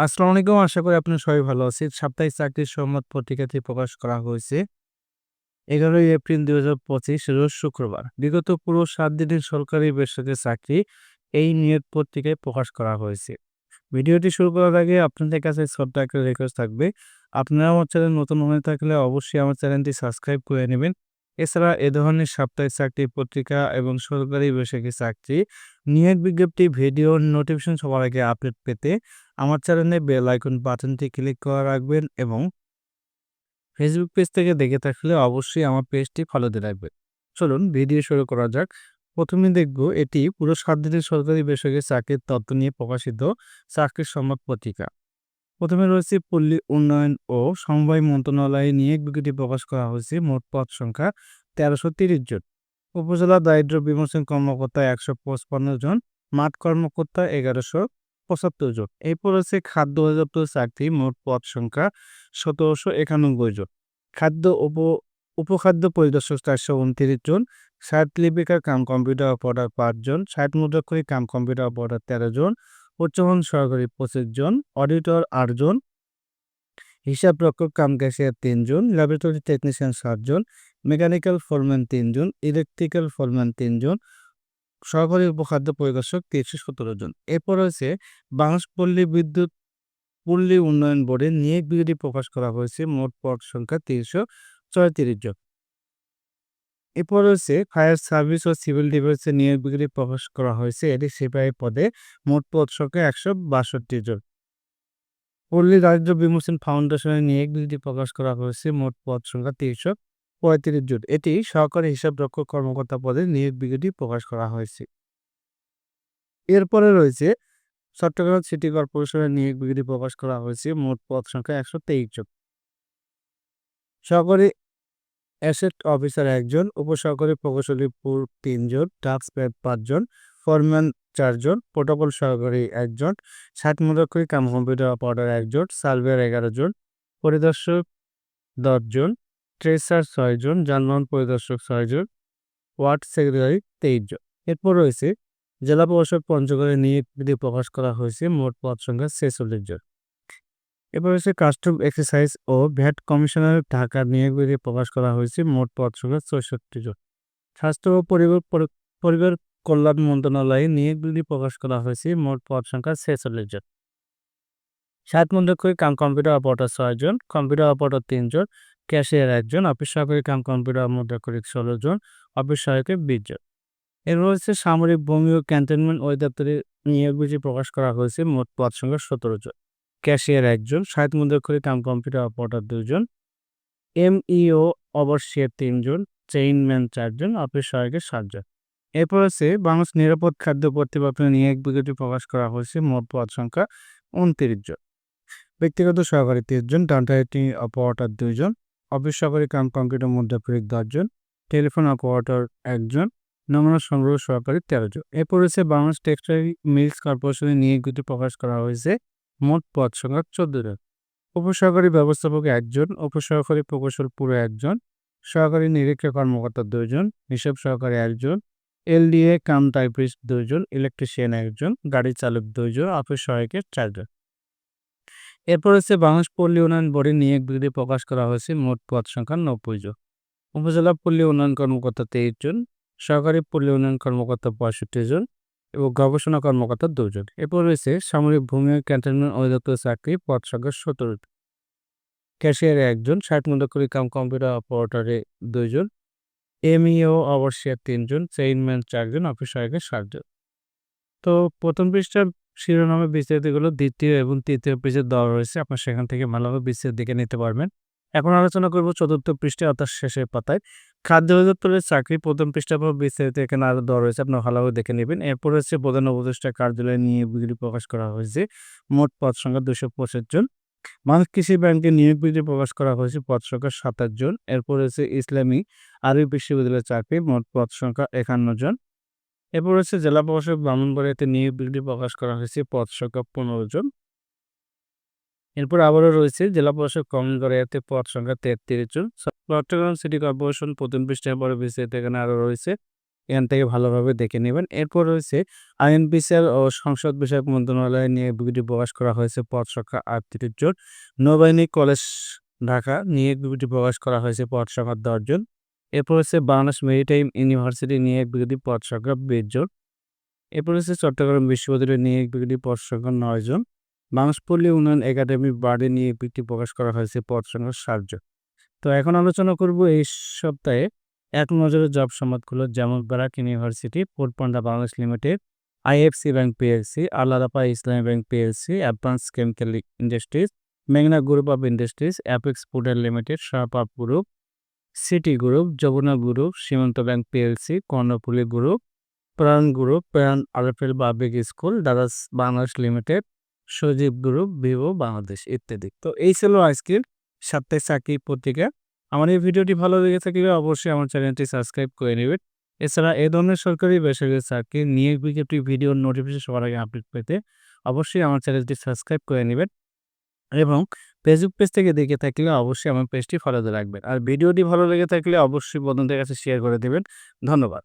আসসালামু আলাইকুম। আশা করি আপনারা সবাই ভালো আছেন। সাপ্তাহিক চাকরির সংবাদ পত্রিকাতে প্রকাশ করা হয়েছে ১১ই এপ্রিল ২০২৫ রোজ শুক্রবার। বিগত পুরো সাত দিনের সরকারি বেসরকারি চাকরি এই নিয়োগ পত্রিকায় প্রকাশ করা হয়েছে। ভিডিওটি শুরু করার আগে আপনাদের কাছে ছোট্ট একটা রিকোয়েস্ট থাকবে। আপনারা আমার চ্যানেল নতুন হয়ে থাকলে অবশ্যই আমার চ্যানেলটি সাবস্ক্রাইব করে নেবেন। এছাড়া এ ধরনের সাপ্তাহিক চাকরির পত্রিকা এবং সরকারি বেসরকারি চাকরি, নিয়োগ বিজ্ঞপ্তি, ভিডিও, নোটিফিকেশন সবার আগে আপডেট পেতে আমার চ্যানেলে বেল আইকন বাটনটি ক্লিক করে রাখবেন এবং ফেসবুক পেজ থেকে দেখে থাকলে অবশ্যই আমার পেজটি ফলো দিয়ে রাখবেন। চলুন ভিডিও শুরু করা যাক। প্রথমে দেখব এটি পুরো সাত দিনের সরকারি বেসরকারি চাকরির তত্ত্ব নিয়ে প্রকাশিত চাকরির সংবাদ পত্রিকা। প্রথমে রয়েছে পল্লী উন্নয়ন ও সমবায় মন্ত্রণালয়ে নিয়োগ বিজ্ঞপ্তি প্রকাশ করা হয়েছে। মোট পদ সংখ্যা তেরোশো তিরিশ জন। উপজেলা দারিদ্র বিমোচন কর্মকর্তা একশো পঁচপান্ন জন, মাঠ কর্মকর্তা এগারোশো পঁচাত্তর জন। এরপর হচ্ছে খাদ্য অধিদপ্তর চাকরি মোট পদ সংখ্যা সতেরোশো একানব্বই জন। খাদ্য উপ, উপখাদ্য পরিদর্শক চারশো উনত্রিশ জন ষাট লিপিকার কাম কম্পিউটার অপারেটর পাঁচজন ষাট মুদ্রাক্ষরী কাম কম্পিউটার অপারেটর তেরো জন উচ্চমান সহকারী পঁচিশ জন, অডিটর আটজন হিসাব রক্ষক কাম ক্যাশিয়ার তিনজন ল্যাবরেটরি টেকনিশিয়ান সাতজন মেকানিক্যাল ফোরম্যান তিনজন ইলেকট্রিক্যাল ফোরম্যান তিনজন সহকারী উপখাদ্য পরিদর্শক তিনশো সতেরো জন। এরপর রয়েছে বাংলাদেশ পল্লী বিদ্যুৎ পল্লী উন্নয়ন বোর্ডের নিয়োগ বিজ্ঞপ্তি প্রকাশ করা হয়েছে মোট পদ সংখ্যা তিনশো ছয়ত্রিশ জন। এরপর রয়েছে ফায়ার সার্ভিস ও সিভিল ডিফেন্সের নিয়োগ বিজ্ঞপ্তি প্রকাশ করা হয়েছে এটি সিপাহী পদে মোট পদ সংখ্যা একশো বাষট্টি জন। পল্লী দারিদ্র বিমোচন ফাউন্ডেশনের নিয়োগ বিজ্ঞপ্তি প্রকাশ করা হয়েছে মোট পদ সংখ্যা তিনশো পঁয়ত্রিশ জন। এটি সহকারী হিসাব রক্ষক কর্মকর্তা পদে নিয়োগ বিজ্ঞপ্তি প্রকাশ করা হয়েছে। এরপরে রয়েছে, চট্টগ্রাম সিটি কর্পোরেশনের নিয়োগ বিজ্ঞপ্তি প্রকাশ করা হয়েছে মোট পদ সংখ্যা একশো তেইশ জন। সহকারী অ্যাসেট অফিসার একজন, উপসহকারী প্রকৌশলী পুর তিনজন টাস্ক প্যাড পাঁচজন ফরম্যান চারজন প্রোটোকল সহকারী একজন ষাট মুদ্রাক্ষরী কাম কম্পিউটার অপারেটর একজন, সার্ভেয়ার এগারো জন, পরিদর্শক দশজন ট্রেসার ছয়জন যানবাহন পরিদর্শক ছয়জন ওয়ার্ড সেক্রেটারি তেইশ জন। এরপর রয়েছে, জেলা প্রশাসক পঞ্চগড়ে নিয়োগ প্রকাশ করা হয়েছে মোট পদ সংখ্যা ছেচল্লিশ জন। এরপর রয়েছে, কাস্টম এক্সারসাইজ ও ভ্যাট কমিশনার ঢাকার নিয়োগ বিধি প্রকাশ করা হয়েছে মোট পদ সংখ্যা চৌষট্টি জন। স্বাস্থ্য ও পরিবার পরিবার কল্যাণ মন্ত্রণালয়ে নিয়োগ বিধি প্রকাশ করা হয়েছে মোট পদ সংখ্যা ছেচল্লিশ জন। সাত কাম কম্পিউটার অপারেটর ছয়জন কম্পিউটার অপারেটর তিনজন ক্যাশিয়ার একজন, অফিস সহকারী কাম কম্পিউটার মুদ্রাক্ষরিক ষোলো জন, অফিস সহায়কের বিশ জন। এর রয়েছে সামরিক ভূমি ও ক্যান্টনমেন্ট অধিদপ্তরে নিয়োগ বিধি প্রকাশ করা হয়েছে মোট পদ সংখ্যা সতেরো জন। ক্যাশিয়ার একজন, সাহিত্য মুদ্রাক্ষরী কাম কম্পিউটার অপারেটর দুজন এমইও অবশ্যের তিনজন চেইনম্যান চারজন অফিস সহায়কের সাতজন এরপর হচ্ছে বাংলাদেশ নিরাপদ খাদ্য কর্তৃপক্ষের নিয়োগ বিজ্ঞপ্তি প্রকাশ করা হয়েছে মোট পদ সংখ্যা উনত্রিশ জন। ব্যক্তিগত সহকারী তিনজন ডাটা অপারেটর দুইজন অফিস সহকারী কাম কম্পিউটার মুদ্রাক্ষরিক দশজন টেলিফোন অপারেটর একজন, নমুনা সংগ্রহ সহকারী তেরো জন। এরপর রয়েছে বাংলাদেশ টেক্সটাইল মিলস কর্পোরেশনের নিয়োগ বিজ্ঞপ্তি প্রকাশ করা হয়েছে মোট পদ সংখ্যা চোদ্দ জন। উপসহকারী ব্যবস্থাপক একজন, উপসহকারী প্রকৌশল পুরো একজন, সহকারী নিরীক্ষা কর্মকর্তা দুইজন, হিসাব সহকারী একজন, L D A cum typist দুইজন, ইলেকট্রিশিয়ান একজন, গাড়ি চালক দুইজন, অফিস সহায়কের চারজন। এরপর হচ্ছে বাংলাদেশ পল্লী উন্নয়ন বোর্ডের নিয়োগ বিধি প্রকাশ করা হয়েছে, মোট পদ সংখ্যা নব্বই জন। উপজেলা পল্লী উন্নয়ন কর্মকর্তা তেইশ জন, সহকারী পল্লী উন্নয়ন কর্মকর্তা পঁয়ষট্টি জন এবং গবেষণা কর্মকর্তা দুজন এরপর রয়েছে সামরিক ভূমি ক্যান্টনমেন্ট অধিদপ্তর চাকরি পদ সংখ্যা সতেরো ক্যাশিয়ারে একজন ষাট মুদ্রাকরি কাম কম্পিউটার অপারেটরে দুইজন এমইও অবশ্যই তিনজন চেইনম্যান চারজন অফিস সহায়কের সাতজন তো প্রথম পৃষ্ঠার শিরোনামে বিস্তারিতগুলো দ্বিতীয় এবং তৃতীয় পেজে দেওয়া রয়েছে। আপনার সেখান থেকে ভালোভাবে বিস্তারিত দেখে নিতে পারবেন। এখন আলোচনা করব চতুর্থ পৃষ্ঠে, অর্থাৎ শেষের পাতায়। খাদ্য অধিদপ্তরের চাকরি প্রথম পৃষ্ঠা পর বিস্তারিত এখানে আরও দেওয়া রয়েছে। আপনার ভালোভাবে দেখে নেবেন। এরপর হচ্ছে প্রধান উপদেষ্টা কার্যালয় নিয়ে বিক্রি প্রকাশ করা হয়েছে। মোট পদ সংখ্যা দুশো পঁচিশ জন। মানুষ কৃষি ব্যাংকে নিয়োগ বিধি প্রকাশ করা হয়েছে পদ সংখ্যা সাতাশ জন। এরপর হচ্ছে ইসলামী আরবি বিশ্ববিদ্যালয়ের চাকরি, মোট পদ সংখ্যা একান্ন জন। এরপর হচ্ছে জেলা প্রশাসক ব্রাহ্মণবাড়িয়াতে নিয়োগ বিজ্ঞপ্তি প্রকাশ করা হয়েছে, পদ সংখ্যা পনেরো জন। এরপর আবারও রয়েছে জেলা প্রশাসক কমলগড়িয়াতে পদ সংখ্যা তেত্রিশ জন। চট্টগ্রাম সিটি কর্পোরেশন প্রথম পৃষ্ঠায় পরে বিস্তারিত এখানে আরও রয়েছে। এখান থেকে ভালোভাবে দেখে নেবেন। এরপর রয়েছে আইন বিচার ও সংসদ বিষয়ক মন্ত্রণালয় নিয়ে বিবৃতি প্রকাশ করা হয়েছে, পদ সংখ্যা আটত্রিশ জন। নৌবাহিনী কলেজ ঢাকা নিয়ে বিবৃতি প্রকাশ করা হয়েছে, পদ সংখ্যা দশজন এরপর হচ্ছে বাংলাদেশ মেরিটাইম ইউনিভার্সিটি নিয়ে বিবৃতি পদ সংখ্যা বিশ জন। এরপর হচ্ছে চট্টগ্রাম বিশ্ববিদ্যালয় নিয়ে বিবৃতি পদ সংখ্যা নয় জন। বাংলাদেশ পল্লী উন্নয়ন একাডেমি বার্ডে নিয়ে বিবৃতি প্রকাশ করা হয়েছে পদ সংখ্যা তো এখন আলোচনা করব এই সপ্তাহে এক নজরে জব সংবাদগুলো যেমন BRAC university পোর্টপান্ডা Bangladesh limited, IFC bank PLC আল্লাদাপা Islami bank PLC, advance chemical industries, মেঘনা group of industries, apex footer limited শাহপাপ group city group Jamuna group Simanto bank PLC Karnaphuli group Pran group Pran RFL বাবিক school দাদাস Bangladesh limited Sajeeb group Vivo Bangladesh ইত্যাদি। তো এই ছিল আজকের সাপ্তাহিক চাকরি পত্রিকা। আমার এই ভিডিওটি ভালো লেগে থাকলে অবশ্যই আমার চ্যানেলটি সাবস্ক্রাইব করে নেবেন। এছাড়া এ ধরনের সরকারি বেসরকারি চাকরি নিয়ে একটি ভিডিওর নোটিফিকেশন সবার আগে আপডেট পেতে অবশ্যই আমার চ্যানেলটি সাবস্ক্রাইব করে নেবেন। এবং ফেসবুক পেজ থেকে দেখে থাকলে অবশ্যই আমার পেজটি ফলোতে রাখবেন। আর ভিডিওটি ভালো লেগে থাকলে অবশ্যই বন্ধুদের কাছে শেয়ার করে দেবেন। ধন্যবাদ।